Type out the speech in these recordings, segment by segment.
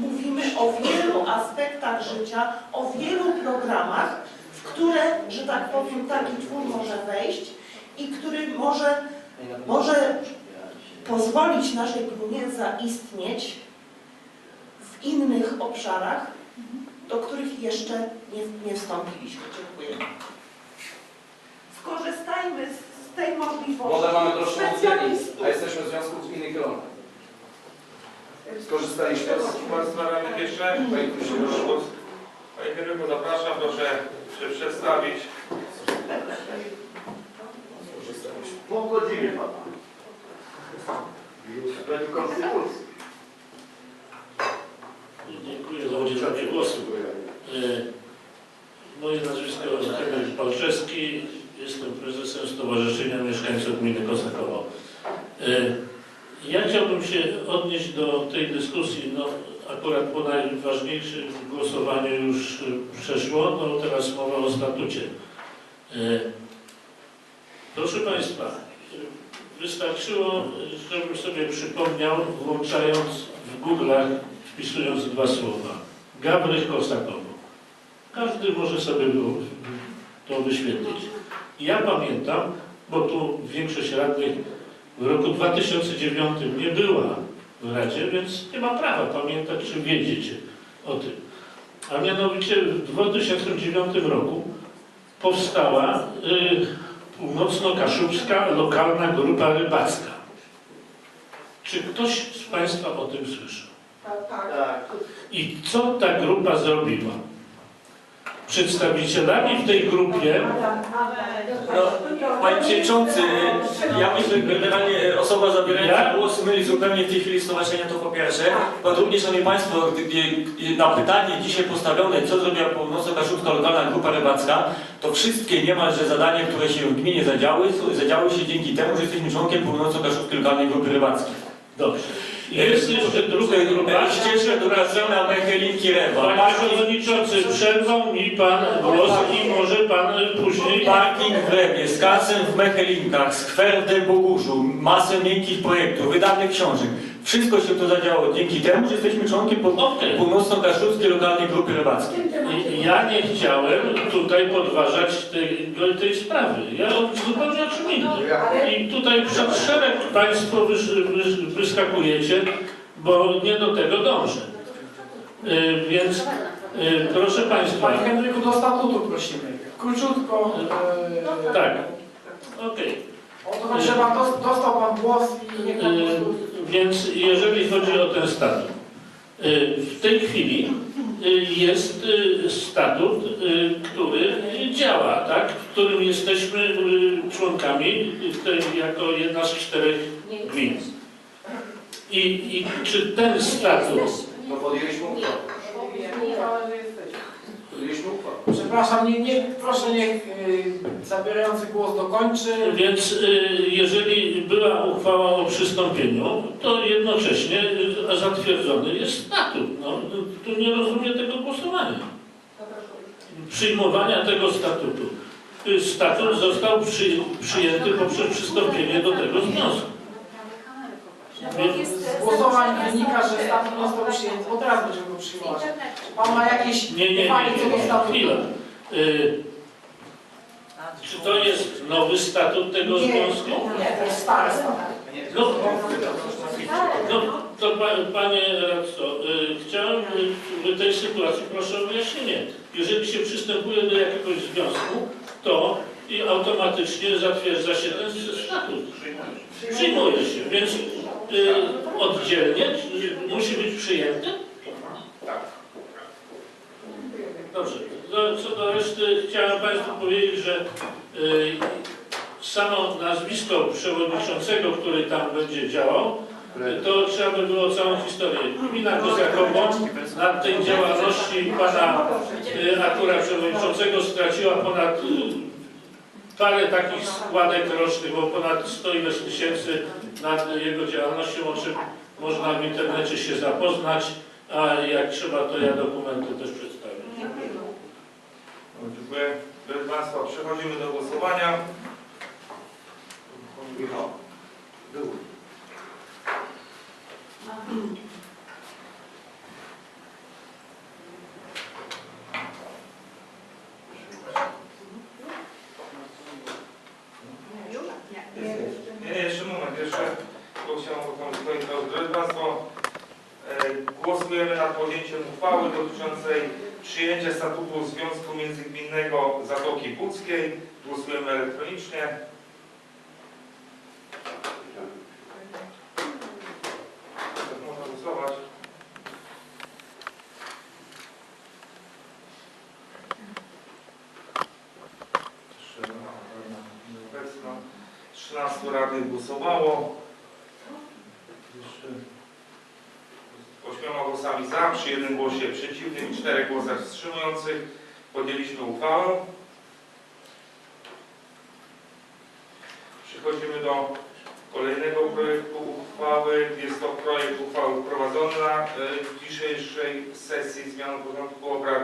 mówimy o wielu aspektach życia, o wielu programach, w które, że tak powiem, taki twór może wejść i który może, może pozwolić naszej gminie zaistnieć w innych obszarach, do których jeszcze nie, nie wstąpiliśmy. Dziękuję. Skorzystajmy z, z tej możliwości. Może mamy troszkę specjalistów. a jesteśmy w związku z gminy Kielona. Skorzystaliście z... Państwa Rady Pierwsze. Panie Krzysztof. Panie Kierunku, zapraszam, proszę się przedstawić. Po godzinie pana. Według konstytucji. Dziękuję za udzielenie głosu. E, Moje nazwisko Henryk Palczewski. Jestem prezesem Stowarzyszenia Mieszkańców Gminy Kosakowo. Ja chciałbym się odnieść do tej dyskusji. No, akurat po najważniejszym głosowaniu już e, przeszło, no teraz mowa o statucie. E, Proszę Państwa, e, wystarczyło, żebym sobie przypomniał, włączając w Google'ach, wpisując dwa słowa. Gabry Kosakowo. Każdy może sobie to wyświetlić. Ja pamiętam, bo tu większość radnych w roku 2009 nie była w Radzie, więc nie ma prawa pamiętać czy wiedzieć o tym. A mianowicie w 2009 roku powstała y, północno-kaszubska lokalna grupa rybacka. Czy ktoś z Państwa o tym słyszał? Tak. I co ta grupa zrobiła? Przedstawicielami w tej grupie No, Panie Przewodniczący, ja myślę, że generalnie osoba zabierająca głos myli zupełnie w tej chwili stowarzyszenia to po pierwsze. Po drugie, Szanowni Państwo, gdy- na pytanie dzisiaj postawione, co zrobiła Północno-Kaszubska Lokalna Grupa Rybacka, to wszystkie niemalże zadania, które się w gminie zadziały, zadziały się dzięki temu, że jesteśmy członkiem Północno-Kaszubskiej Lokalnej Grupy Rybackiej. Dobrze. Jest jeszcze druga grupa. Ścieżka edukacyjna Mechelinki Rewa. Panie Przewodniczący, przerwał mi Pan głos i może Pan później... parking w Rewie, z kasem w Mechelinkach, skwer w Dębogórzu, masę miękkich projektów, wydanych książek. Wszystko się to zadziało dzięki temu, że jesteśmy członkiem Okej. Północno-Kaszubskiej Lokalnej Grupy Rybackiej. Ja nie chciałem tutaj podważać tej, tej sprawy. Ja o- zupełnie o czym innym. I tutaj przed szereg Państwo wysz, wysz, wyskakujecie, bo nie do tego dążę. Y, więc y, proszę Państwa, Panie Henryku, do statutu prosimy. Króciutko. e, tak, okej. O to chodzi, że pan dos- dostał pan głos i niech pan po prostu... Y, Więc jeżeli chodzi o ten statut, y, w tej chwili y, jest y, statut, który działa, tak? w którym jesteśmy członkami jako jedna z czterech gmin. I, I czy ten statut, No podjęliśmy uchwałę. Uchwałę. Przepraszam, nie, nie, proszę niech y, zabierający głos dokończy. więc y, jeżeli była uchwała o przystąpieniu, to jednocześnie y, zatwierdzony jest statut. No, tu nie rozumiem tego głosowania. przyjmowania tego statutu. Y, Statut został przy, przyjęty poprzez przystąpienie do tego związku. Z głosowań wynika, że statut nie został przyjęty. Od razu będziemy go przyjmować. Czy pan ma jakieś Nie, nie, nie, uwagi co do nie. statutu? chwila. Y, czy to jest nowy statut tego związku? nie, to jest stary statut. No, no to pa, panie radco, y, chciałem y, w tej sytuacji proszę o wyjaśnienie. Jeżeli się przystępuje do jakiegoś związku, to i automatycznie zatwierdza się ten statut. Przyjmuje się, więc y, oddzielnie y, musi być przyjęty? Dobrze. Do, co do reszty chciałem Państwu powiedzieć, że y, samo nazwisko przewodniczącego, który tam będzie działał, to trzeba by było całą historię. Gmina Kozakowo na tej działalności pana y, Akura przewodniczącego straciła ponad y, parę takich składek rocznych, bo ponad 100 ileś tysięcy nad jego działalnością, o czym można w internecie się zapoznać, a jak trzeba, to ja dokumenty też przedstawię. Dziękuję. Proszę Państwa, przechodzimy do głosowania. Michał. Był. Głosujemy nad podjęciem uchwały dotyczącej przyjęcia statutu Związku Międzygminnego Zatoki Puckiej. Głosujemy elektronicznie. Można głosować. Trzy, Obecno 13 radnych głosowało. Jeszcze Ośmioma głosami za, przy jednym głosie przeciwnym i czterech głosach wstrzymujących podjęliśmy uchwałę. Przechodzimy do kolejnego projektu uchwały. Jest to projekt uchwały wprowadzony na y, dzisiejszej sesji zmiany porządku obrad.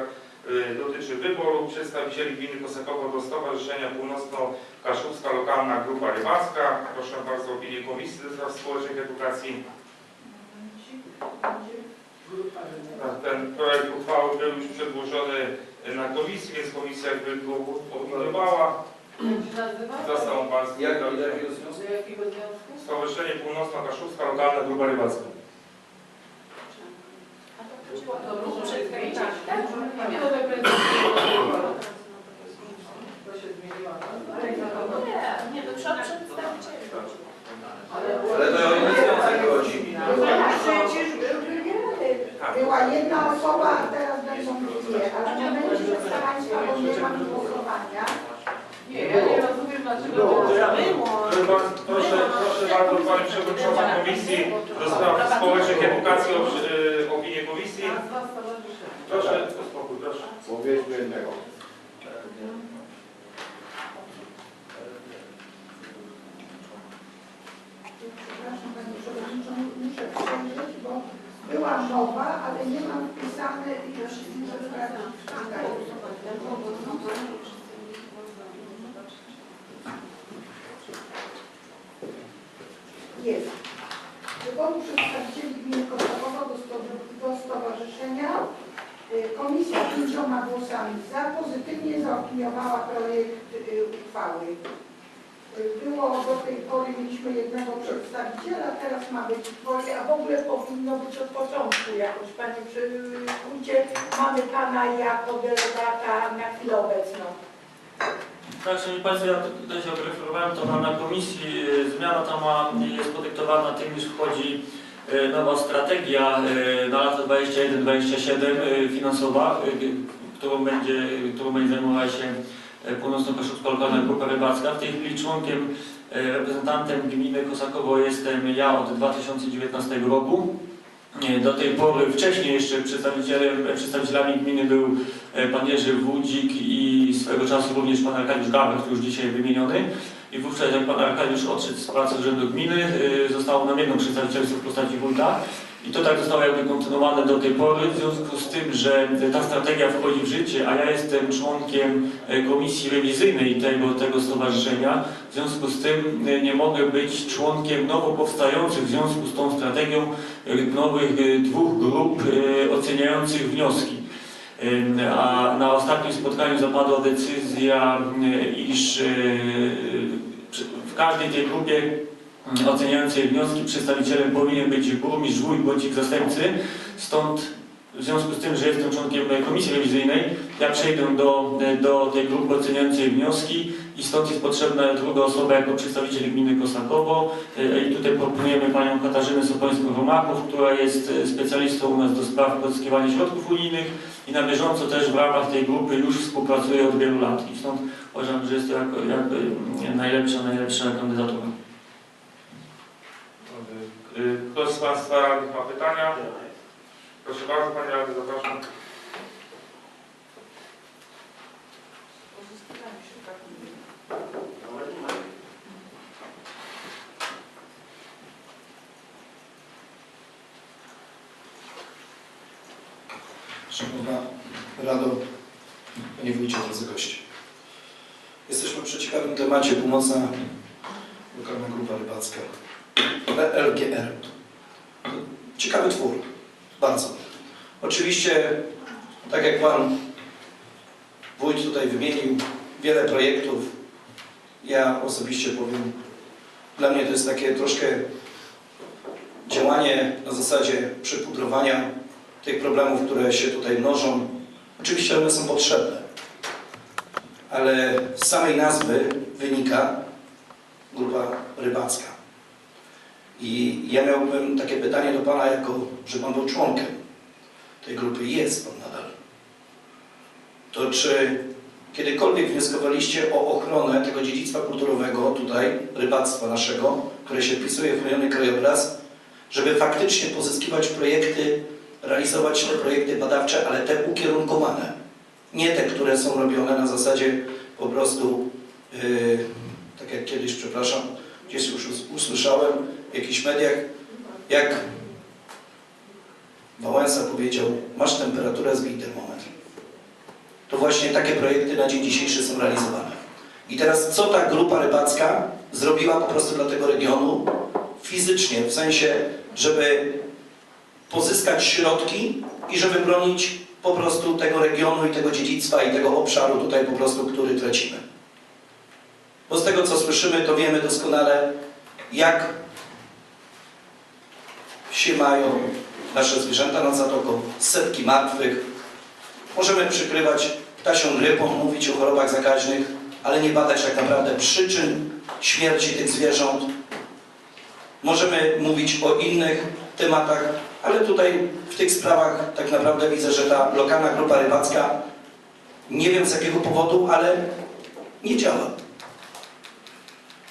Y, Dotyczy wyboru przedstawicieli gminy Kosakowo do Stowarzyszenia Północno-Kaszubska Lokalna Grupa Rybacka. Proszę bardzo o opinię Komisji do Spraw Społecznych Edukacji. Ten projekt uchwały był już przedłożony na komisji, więc komisja jakby go opiniowała. Został on Państwu Jak jakiego związku? Stowarzyszenie Północno-Kaszubska Lokalna Grupa Rybacka. To proszę przedstawić. Tak, nie do reprezentacji. To się zmieniła. Nie, nie, to trzeba przedstawić. Ale to o inny związek chodzi. Przecież były, była jedna osoba, a teraz będą dwie, ale w momencie, że Państwa, bo nie ma głosowania, Nie, ja nie rozumiem dlaczego to Proszę bardzo, Proszę, proszę bardzo Pani Przewodnicząca Komisji do Spraw Społecznych i Edukacji o y, opinię Komisji. Proszę, o spokój, proszę. Mówiliśmy jednego. przepraszam Panie Przewodniczący, muszę przejrzeć, bo była mowa, ale nie mam wpisane i już muszę sprawdzić. Jest. Wyboru przedstawicieli gminy Kosowowa do, sto- do stowarzyszenia. Y, Komisja pięcioma głosami za pozytywnie zaopiniowała projekt y, uchwały. Y, Było do tej pory mieliśmy jednego przedstawiciela, teraz ma być dwoje, a w ogóle powinno być od początku jakoś. Panie Przewójcie, mamy Pana jako delegata na chwilę obecną. Tak, Szanowni Państwo, ja tutaj się referowałem to na, na komisji. e, Zmiana ta ma, jest podyktowana tym, iż wchodzi e, nowa strategia e, na lata 21-27 e, finansowa, którą będzie, którą będzie zajmowała się Północno-Kaszubska Lokalna Grupa Rybacka. W tej chwili członkiem, reprezentantem gminy Kosakowo jestem ja od 2019 roku. Do tej pory, wcześniej jeszcze przedstawicielami gminy był e, pan Jerzy Wódzik i swego czasu również pan Arkadiusz Gawek, który już dzisiaj wymieniony. I wówczas jak pan Arkadiusz odszedł z pracy urzędu gminy, e, zostało nam jedno przedstawicielstwo w postaci wójta. I to tak zostało jakby kontynuowane do tej pory, w związku z tym, że ta strategia wchodzi w życie, a ja jestem członkiem e, komisji rewizyjnej tego, tego stowarzyszenia. W związku z tym e, nie mogę być członkiem nowo powstających w związku z tą strategią e, nowych dwóch grup oceniających wnioski. A na ostatnim spotkaniu zapadła decyzja, iż w każdej tej grupie oceniającej wnioski przedstawicielem powinien być burmistrz, wójt bądź ich zastępcy. Stąd w związku z tym, że jestem członkiem komisji rewizyjnej, ja przejdę do, do tej grupy oceniającej wnioski i stąd jest potrzebna druga osoba jako przedstawiciel gminy Kosakowo. Y, I tutaj proponujemy panią Katarzynę Sopońską-Romaków, która jest y, specjalistą u nas do spraw pozyskiwania środków unijnych i na bieżąco też w ramach tej grupy już współpracuje od wielu lat. I stąd uważam, że jest to jakby najlepsza, najlepsza kandydatura. Y, Ktoś z Państwa radnych ma pytania? Proszę bardzo, Panie Radny, zapraszam. Szanowna Rado, Panie Wójcie, drodzy goście. Jesteśmy przy ciekawym temacie Północna Lokalna Grupa Rybacka. LGR. Ciekawy twór. Bardzo. Oczywiście, tak jak Pan Wójt tutaj wymienił, wiele projektów. Ja osobiście powiem, dla mnie to jest takie troszkę działanie na zasadzie przypudrowania tych problemów, które się tutaj mnożą. Oczywiście one są potrzebne, ale z samej nazwy wynika grupa rybacka. I ja miałbym takie pytanie do Pana, jako że Pan był członkiem tej grupy, jest Pan nadal. To czy kiedykolwiek wnioskowaliście o ochronę tego dziedzictwa kulturowego tutaj, rybactwa naszego, które się wpisuje w rejony krajobraz, żeby faktycznie pozyskiwać projekty, realizować te projekty badawcze, ale te ukierunkowane. Nie te, które są robione na zasadzie po prostu, yy, tak jak kiedyś, przepraszam, gdzieś już us- usłyszałem jakichś mediach, jak Wałęsa powiedział, masz temperaturę, zbij termometr. To właśnie takie projekty na dzień dzisiejszy są realizowane. I teraz co ta grupa rybacka zrobiła po prostu dla tego regionu fizycznie, w sensie, żeby pozyskać środki i żeby bronić po prostu tego regionu i tego dziedzictwa i tego obszaru tutaj po prostu, który tracimy. Bo z tego co słyszymy, to wiemy doskonale, jak się mają nasze zwierzęta nad zatoką, setki martwych. Możemy przykrywać ptasią grypą, mówić o chorobach zakaźnych, ale nie badać tak naprawdę przyczyn śmierci tych zwierząt. Możemy mówić o innych tematach, ale tutaj w tych sprawach tak naprawdę widzę, że ta lokalna grupa rybacka, nie wiem z jakiego powodu, ale nie działa.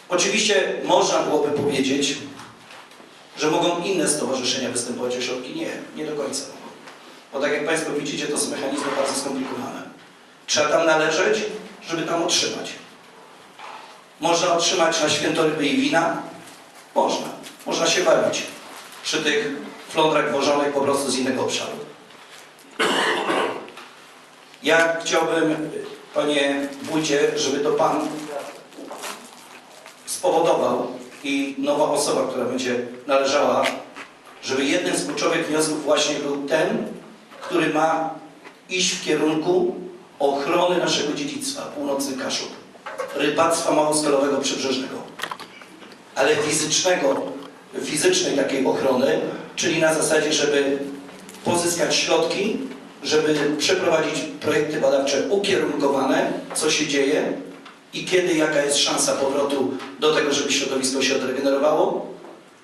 Oczywiście można byłoby powiedzieć, że mogą inne stowarzyszenia występować o środki. Nie, nie do końca. Bo tak jak Państwo widzicie, to są mechanizmy bardzo skomplikowane. Trzeba tam należeć, żeby tam otrzymać. Można otrzymać na święto ryby i wina? Można. Można się bawić przy tych flądrach wożonych po prostu z innego obszaru. Ja chciałbym, Panie Wójcie, żeby to Pan spowodował i nowa osoba, która będzie należała, żeby jednym z kluczowych wniosków właśnie był ten, który ma iść w kierunku ochrony naszego dziedzictwa, północny Kaszub, rybactwa małoskalowego przybrzeżnego, ale fizycznego, fizycznej takiej ochrony, czyli na zasadzie, żeby pozyskać środki, żeby przeprowadzić projekty badawcze ukierunkowane, co się dzieje i kiedy, jaka jest szansa powrotu do tego, żeby środowisko się odregenerowało.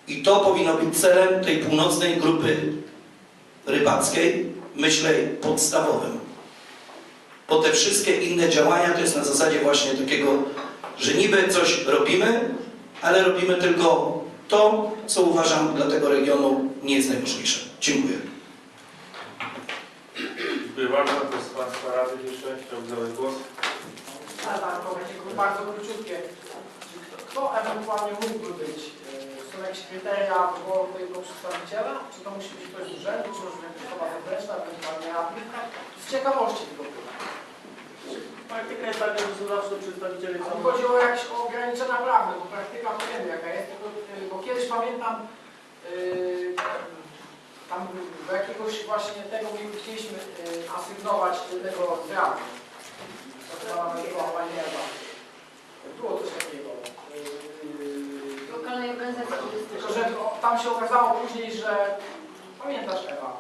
I to powinno być celem tej północnej grupy rybackiej, myślę, podstawowym. Bo te wszystkie inne działania to jest na zasadzie właśnie takiego, że niby coś robimy, ale robimy tylko to, co uważam dla tego regionu nie jest najważniejsze. Dziękuję. Dziękuję bardzo. To z Państwa Rady jeszcze chciałbym zabrać głos. Tak, to będzie bardzo króciutkie. Kto- ewentualnie mógłby być? e, Są jakieś kryteria wyboru tego przedstawiciela? Czy to musi być ktoś z urzędu, czy może być jakaś osoba zewnętrzna, ewentualnie radny? Z ciekawości tylko. Praktyka jest taka, że są zawsze przedstawiciele mi chodzi o jakieś ograniczenia prawne, bo praktyka to wiemy jaka jest, tylko, y, bo kiedyś pamiętam, y, tam do jakiegoś właśnie tego my chcieliśmy y, asygnować jednego z radnych. To chyba nawet była pani Ewa. Było coś takiego. Lokalnej organizacji Tylko, turystycznej. że o- tam się okazało później, że pamiętasz Ewa,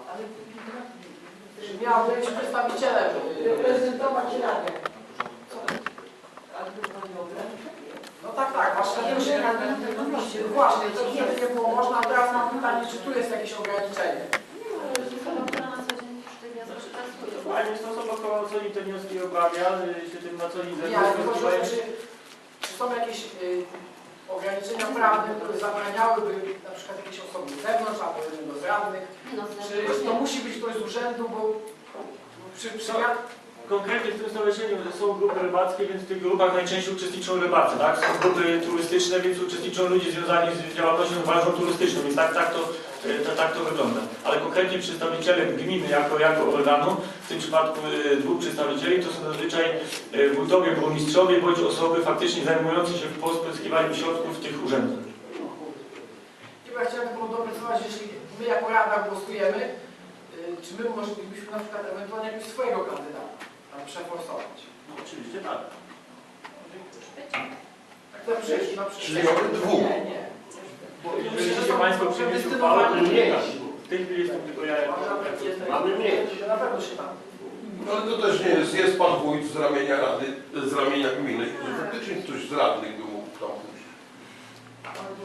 że miał być przedstawicielem. y, Reprezentować Radę. No tak, tak, właśnie dlatego się Właśnie, to wtedy nie było można, a teraz mam pytanie, czy tu jest jakieś ograniczenie? Fajnie, jest to osoba, która dzień te wnioski obrawia, y, się tym na co Nie, ale chodzi o to, zajmuje. czy, czy są jakieś y, ograniczenia prawne, które zabraniałyby na przykład jakieś osoby z zewnątrz, albo jednego z radnych, czy to musi być ktoś z urzędu, bo przy, przy Konkretnie w tym stowarzyszeniu są grupy rybackie, więc w tych grupach najczęściej uczestniczą rybacy, tak? Są grupy turystyczne, więc uczestniczą ludzie związani z działalnością ważną turystyczną, więc tak, tak, to, to, tak to wygląda. Ale konkretnie przedstawicielem gminy jako, jako organu, w tym przypadku e, dwóch przedstawicieli, to są zazwyczaj e, wójtowie, burmistrzowie, bądź osoby faktycznie zajmujące się w pozyskiwaniu środków tych urzędów. Ja chciałem tylko doprecyzować, jeśli my jako Rada głosujemy, czy my moglibyśmy na przykład ewentualnie jakiegoś swojego kandydata tam przeforsować? No, oczywiście tak. Tak na przykład. Czyli mamy dwóch. Nie, nie. Bo jeżeli się Państwo przyjmiecie uchwałę, to nie W tej chwili jestem tylko ja jako Mamy mieć. Na pewno się tam. No ale to też nie jest, jest pan wójt z ramienia rady, z ramienia gminy, że faktycznie ktoś z radnych by mógł tam pójść.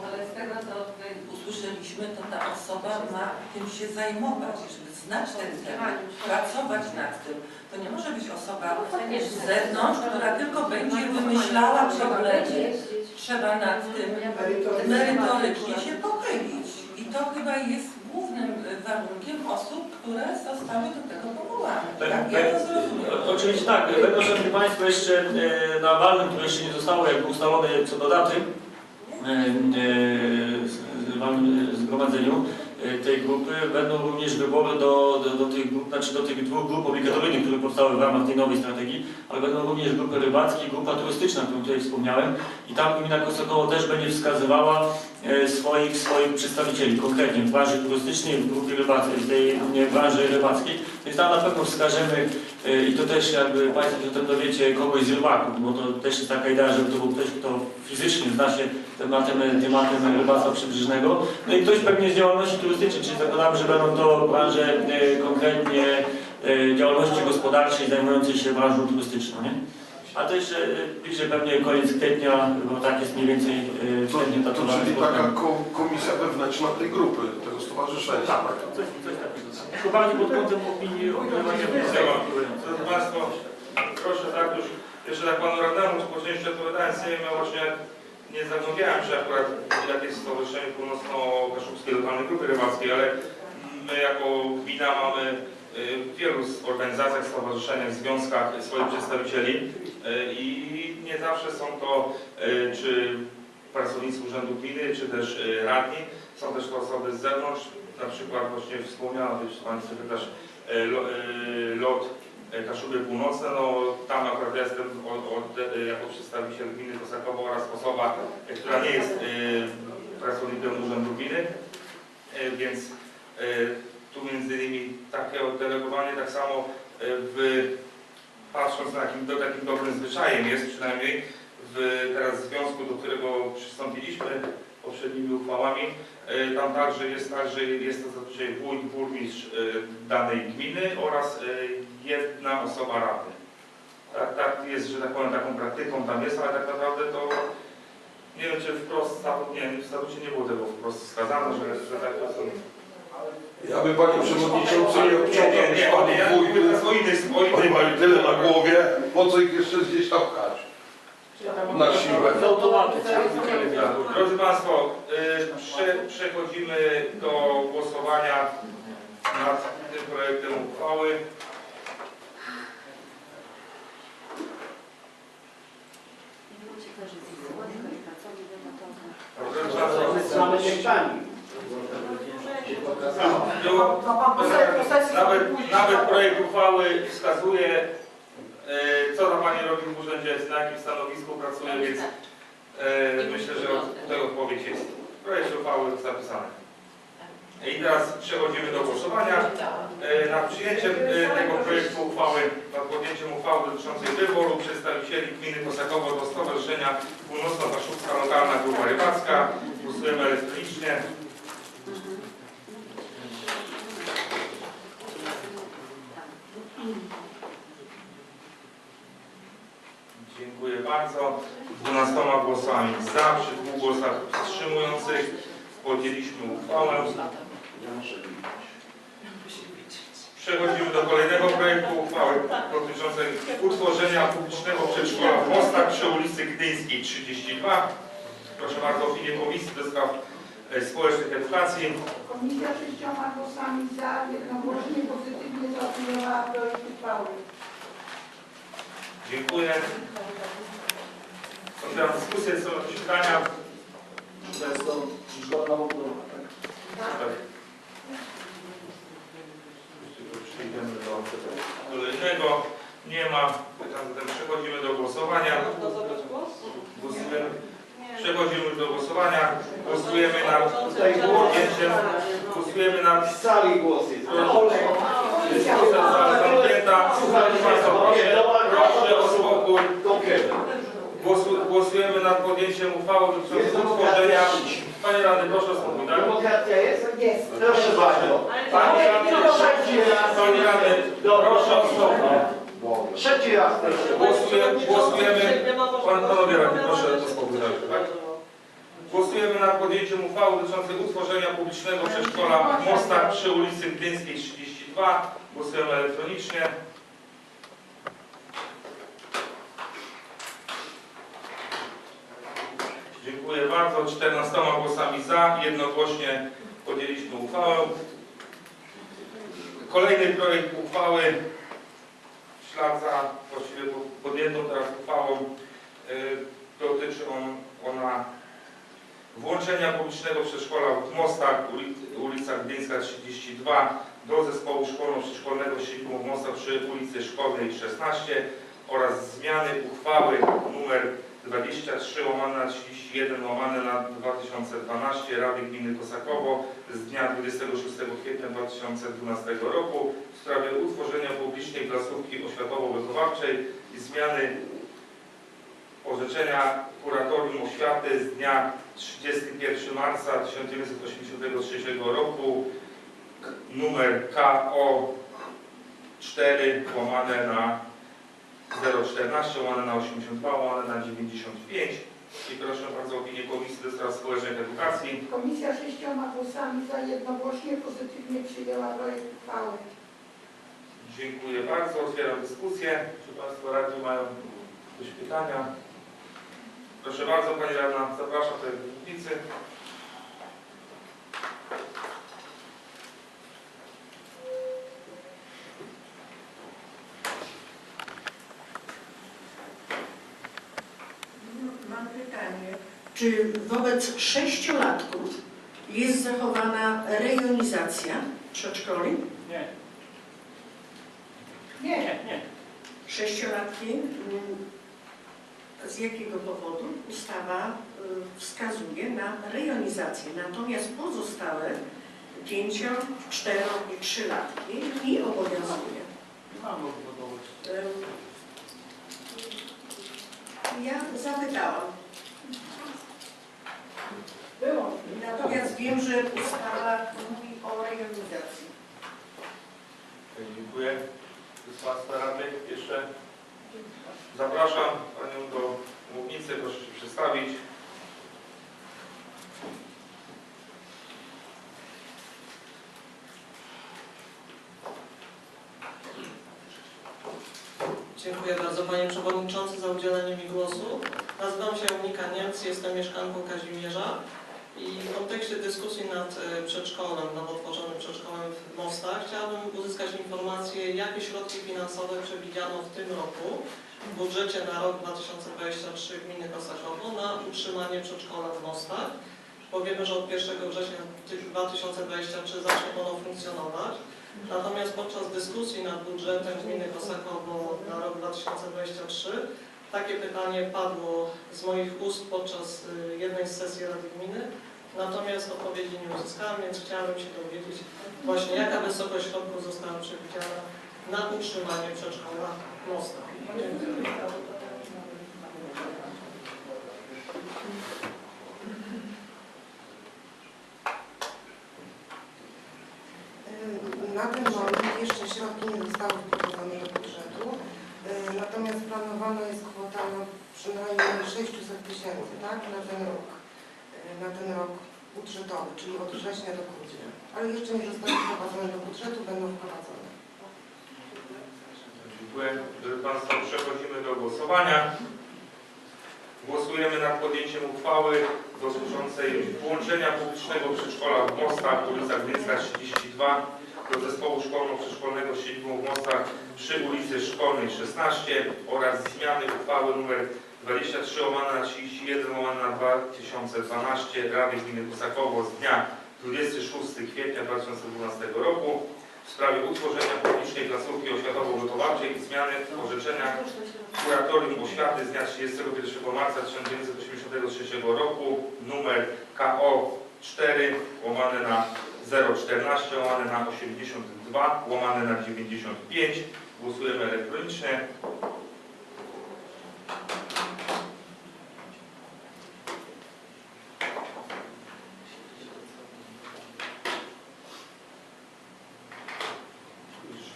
Ale z tego, co tutaj usłyszeliśmy, to ta osoba ma tym się zajmować, żeby znać ten temat, pracować nad tym. To nie może być osoba z zewnątrz, która tylko będzie wymyślała problemy. Trzeba nad tym merytorycznie się pochylić. I to chyba jest głównym warunkiem osób, które zostały do tego powołane. Tak, Tak, ja to zrozumiem. O- Oczywiście tak, będą szanowni Państwo jeszcze e, na walnym, które jeszcze nie zostało jakby ustalone co do daty, e, e, z walnym zgromadzeniu tej grupy. Będą również wybory do, do, do, tych, grup, znaczy do tych dwóch grup obligatoryjnych, które powstały w ramach tej nowej strategii, ale będą również grupy rybackie i grupa turystyczna, o której tutaj wspomniałem. I tam gmina Kosokoło też będzie wskazywała swoich, swoich przedstawicieli, konkretnie w branży turystycznej, w grupie rybackiej, w tej branży rybackiej, więc tam na pewno wskażemy e, i to też jakby Państwo się o tym dowiecie kogoś z rybaków, bo to też jest taka idea, żeby to był ktoś, kto fizycznie zna się tematem, tematem rybactwa przybrzeżnego. No i ktoś pewnie z działalności turystycznej, czyli zakładamy, że będą to branże e, konkretnie e, działalności gospodarczej zajmującej się branżą turystyczną, nie? A to jeszcze bliżej pewnie koniec kwietnia, bo tak jest mniej więcej e, To, wstępnie to datowane czyli taka ko komisja wewnętrzna tej grupy, tego stowarzyszenia. Tak, coś, coś takiego. Bardziej pod kątem opinii odgrywania Drodzy Państwo, proszę tak już, jeszcze tak Panu Radnemu z części odpowiadając, nie wiem, właśnie nie zagłębiałem się akurat jakie jest Stowarzyszenie Północno-Kaszubskiej Lokalnej Grupy Rybackiej, ale my jako gmina mamy y, w wielu organizacjach, stowarzyszeniach, związkach swoich przedstawicieli y, i nie zawsze są to y, czy pracownicy Urzędu Gminy, czy też y, radni, są też to osoby z zewnątrz, na przykład właśnie wspomniano też Pan Sekretarz y, lo- y, LOT y, Kaszuby Północne, no tam akurat jestem od, od, y, jako przedstawiciel gminy Kosakowo oraz osoba, y, która nie jest y, pracownikiem Urzędu Gminy, y, więc y, tu między innymi takie oddelegowanie, tak samo y, w, patrząc na jakim, do, takim dobrym zwyczajem jest przynajmniej w teraz związku, do którego przystąpiliśmy poprzednimi uchwałami, y, tam także jest tak, że jest to zazwyczaj wójt, burmistrz y, danej gminy oraz jedna osoba rady. Tak, tak jest, że tak powiem, taką praktyką tam jest, ale tak naprawdę to nie wiem, czy wprost, nie, w statucie nie było tego wprost wskazane, że, że takie osoby. Ja bym panie przewodniczący nie obciążał nie, nie, panów nie, ja mówię wójtów. teraz o innych, o Oni mają tyle na głowie, po co ich jeszcze gdzieś tam pchać? Na siłę. Z automatu. Drodzy Państwo, y, prze, przechodzimy do głosowania nad tym projektem uchwały. Drodzy Państwo, Mamy było- No pan poseł, poseł Nawet, nawet projekt uchwały wskazuje, e, co ta Pani robi w urzędzie, na jakim stanowisku pracuje, więc e, myślę, że od tego odpowiedź jest. Projekt uchwały jest zapisany. I teraz przechodzimy do głosowania e, nad przyjęciem e, tego projektu uchwały, nad podjęciem uchwały dotyczącej wyboru przedstawicieli gminy Kosakowo do Stowarzyszenia Północno-Kaszubska Lokalna Grupa Rybacka. Głosujemy elektronicznie. Dziękuję bardzo. 12 głosami za, przy dwóch głosach wstrzymujących podjęliśmy uchwałę. Przechodzimy do kolejnego projektu uchwały dotyczącej utworzenia publicznego przedszkola w Mostach przy ulicy Gdyńskiej 32. Proszę bardzo opinię Komisji do Spraw Społecznych Edukacji. Komisja sześcioma głosami za, jednogłośnie pozytywnie zaopiniowała projekt uchwały. Dziękuję. Otwieram dyskusję, są jakieś pytania? To jest to szkoła naukowa, tak? Tak. Przejdziemy do kolejnego. Nie ma. Pytam, zatem przechodzimy do głosowania. Głosujemy. Przechodzimy już do głosowania. Głosujemy nad podjęciem. Głosujemy nad W sali głos jest. dyskusja została zamknięta. Proszę proszę, proszę o spokój. Głosu, głosujemy nad podjęciem uchwały dotyczącej utworzenia... Panie Radny, proszę o spokój, tak? Demokracja jest? Jest. Proszę bardzo. Panie Radny, Trzeci raz. Panie Radny, proszę o spokój. Trzeci raz. Głosujemy, głosujemy... Pan, panowie radni, proszę o spokój, tak? Głosujemy nad podjęciem uchwały dotyczącej utworzenia publicznego przedszkola w Mostach przy ulicy Gdyńskiej 32. Głosujemy elektronicznie. Dziękuję bardzo. 14 głosami za, jednogłośnie podjęliśmy uchwałę. Kolejny projekt uchwały w ślad za właściwie podjętą teraz uchwałą y, dotyczy on, ona włączenia publicznego przedszkola w Mostach, uli- ulica Gdyńska 32 do zespołu szkolno-przedszkolnego Siedliu w Mostach przy ulicy Szkolnej 16 oraz zmiany uchwały numer 23 łamane na 31 łamane na 2012 Rady Gminy Kosakowo z dnia 26 kwietnia 2012 roku w sprawie utworzenia publicznej placówki oświatowo-wychowawczej i zmiany orzeczenia Kuratorium Oświaty z dnia 31 marca 1983 roku numer KO 4 łamane na 014 łamane na 82 łamane na 95 i proszę bardzo o opinię Komisji do Spraw Społecznych i Edukacji. Komisja sześcioma głosami za jednogłośnie pozytywnie przyjęła projekt uchwały. Dziękuję bardzo. Otwieram dyskusję. Czy Państwo radni mają jakieś pytania? Proszę bardzo, Pani Radna, zapraszam tutaj do mównicy. Mam pytanie, czy wobec sześciolatków jest zachowana rejonizacja przedszkoli? Nie, Nie, nie. Sześciolatki, mm, z jakiego powodu ustawa y, wskazuje na rejonizację, natomiast pozostałe pięcio, cztero i trzylatki nie obowiązuje. Ym, Ja zapytałam, było. natomiast wiem, że ustawa mówi o rejonizacji. Dziękuję. Państwa radnych jeszcze zapraszam Panią do mównicy. Proszę się przedstawić. Dziękuję bardzo Panie Przewodniczący za udzielenie mi głosu. Nazywam się Monika Niemc, jestem mieszkanką Kazimierza i w kontekście dyskusji nad e, przedszkolem, nowo tworzonym przedszkolem w Mostach chciałabym uzyskać informację, jakie środki finansowe przewidziano w tym roku w budżecie na rok 2023 Gminy Kosakowo na utrzymanie przedszkola w Mostach. Powiemy, że od 1 września 2023 zacznie ono funkcjonować. Natomiast podczas dyskusji nad budżetem gminy Kosakowo na rok 2023 takie pytanie padło z moich ust podczas y, jednej z sesji Rady Gminy. Natomiast odpowiedzi nie uzyskałam, więc chciałabym się dowiedzieć właśnie jaka wysokość środków została przewidziana na utrzymanie przedszkola Mosta. Na ten moment jeszcze środki nie zostały wprowadzone do budżetu, y, natomiast planowana jest kwota przynajmniej 600 tysięcy, tak, na ten rok, na ten rok budżetowy, czyli od września do grudnia. Ale jeszcze nie zostały wprowadzone do budżetu, będą wprowadzone. Dziękuję. Drodzy Państwo, przechodzimy do głosowania. Głosujemy nad podjęciem uchwały dotyczącej włączenia publicznego przedszkola w Mostach, ulica Gdyńska 32 do zespołu szkolno-przedszkolnego z siedzibą w Mostach przy ulicy Szkolnej 16 oraz zmiany uchwały nr 23 łamane na 31 łamane na 2012 Rady Gminy Kusakowo z dnia 26 kwietnia 2012 roku w sprawie utworzenia publicznej placówki oświatowo-wychowawczej i zmiany orzeczenia Kuratorium Oświaty z dnia 31 marca 1983 roku numer KO 4 łamane na 014 łamane na 82 łamane na 95. Głosujemy elektronicznie.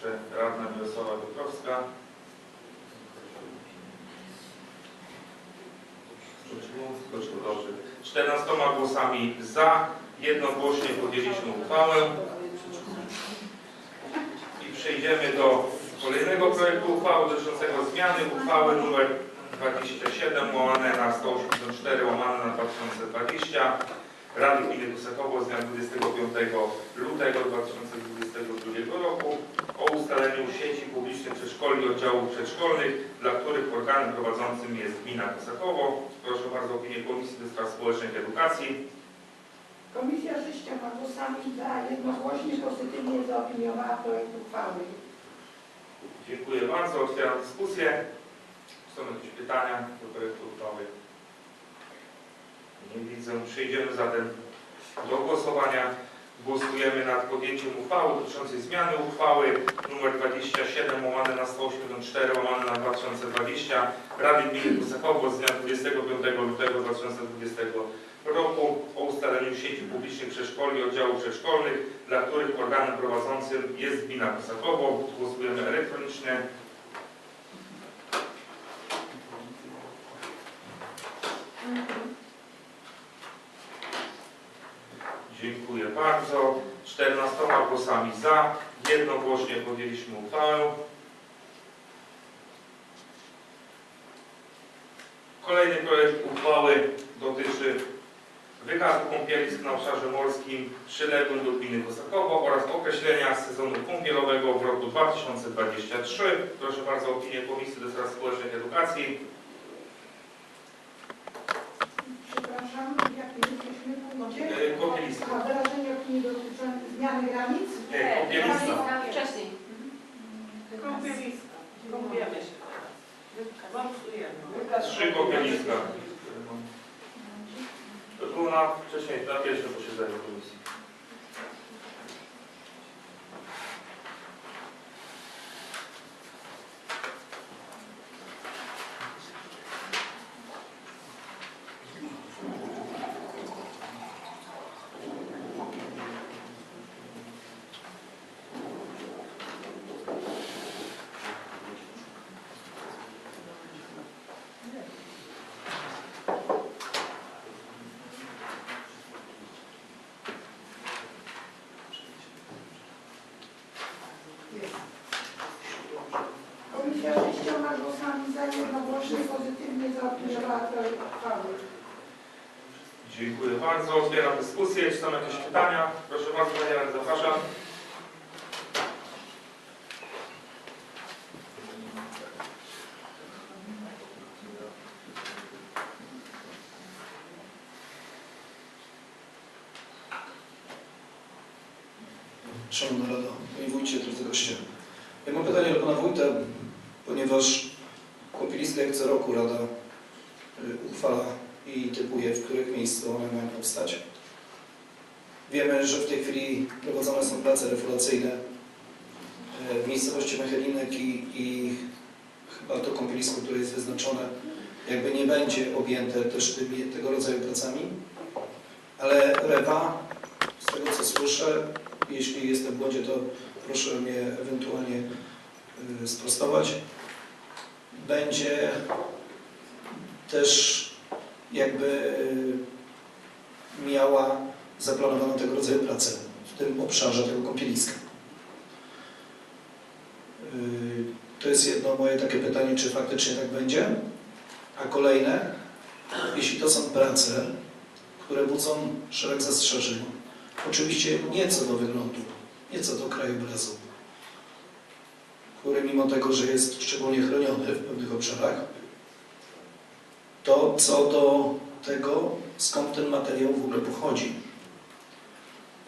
Jeszcze radna Mirosława Piotrowska. Dobrze. 14 głosami za, jednogłośnie podjęliśmy uchwałę. I przejdziemy do kolejnego projektu uchwały dotyczącego zmiany uchwały nr 27 łamane na 184 łamane na 2020 Rady Gminy Kusakowo z dnia 25 lutego 2022 roku o ustaleniu sieci publicznych przedszkoli i oddziałów przedszkolnych, dla których organem prowadzącym jest Gmina Kusakowo. Proszę bardzo o opinię Komisji do Spraw Społecznych i Edukacji. Komisja sześcioma głosami za jednogłośnie pozytywnie zaopiniowała projekt uchwały. Dziękuję bardzo. Otwieram dyskusję. Są jakieś pytania do projektu uchwały? Nie widzę. Przejdziemy zatem do głosowania. Głosujemy nad podjęciem uchwały dotyczącej zmiany uchwały nr 27 łamane na 184 łamane na 2020 Rady Gminy Kusakowo z dnia 25 lutego 2020 roku o ustaleniu sieci publicznych przedszkoli i oddziałów przedszkolnych, dla których organem prowadzącym jest gmina Kusakowo. Głosujemy elektronicznie. Dziękuję bardzo. 14 głosami za, jednogłośnie podjęliśmy uchwałę. Kolejny projekt uchwały dotyczy wykazu kąpielisk na obszarze morskim przyległym do gminy Kosakowo oraz określenia sezonu kąpielowego w roku 2023. Proszę bardzo o opinię Komisji do Spraw Społecznych Edukacji. Przepraszam, w jakim jesteśmy punkcie? E, Kąpieliska. A wyrażenie opinii zmiany granic? Nie, kąpieliska. Wcześniej. Kąpieliska. Kąpiemy się teraz. Trzy kąpieliska. To było na wcześniej, na pierwszym posiedzeniu komisji. Komisja sześcioma głosami za jednogłośnie pozytywnie zaopiniowała projekt uchwały. Dziękuję bardzo. Otwieram dyskusję. Czy są jakieś pytania? Proszę bardzo, Panie Radny, zapraszam. Szanowna Rado, Panie Wójcie, drodzy goście. Ja mam pytanie do Pana Wójta, ponieważ kąpieliska jak co roku Rada y, uchwala i typuje, w których miejscu one mają powstać. Wiemy, że w tej chwili prowadzone są prace refulacyjne y, w miejscowości Mechelinek i, i chyba to kąpielisko, które jest wyznaczone, jakby nie będzie objęte też tymi, tego rodzaju pracami. Ale Rewa, z tego co słyszę, jeśli jestem w błędzie, to proszę mnie ewentualnie y, sprostować. Będzie też jakby y, miała zaplanowaną tego rodzaju pracę w tym obszarze tego kąpieliska. Y, To jest jedno moje takie pytanie, czy faktycznie tak będzie. A kolejne, jeśli to są prace, które budzą szereg zastrzeżeń, Oczywiście nie co do wyglądu, nie co do krajobrazu, który mimo tego, że jest szczególnie chroniony w pewnych obszarach, to co do tego, skąd ten materiał w ogóle pochodzi.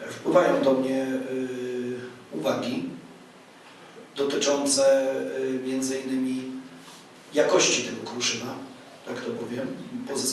Wpływają do mnie y, uwagi dotyczące y, między innymi jakości tego kruszyna, tak to powiem, pozyskiwania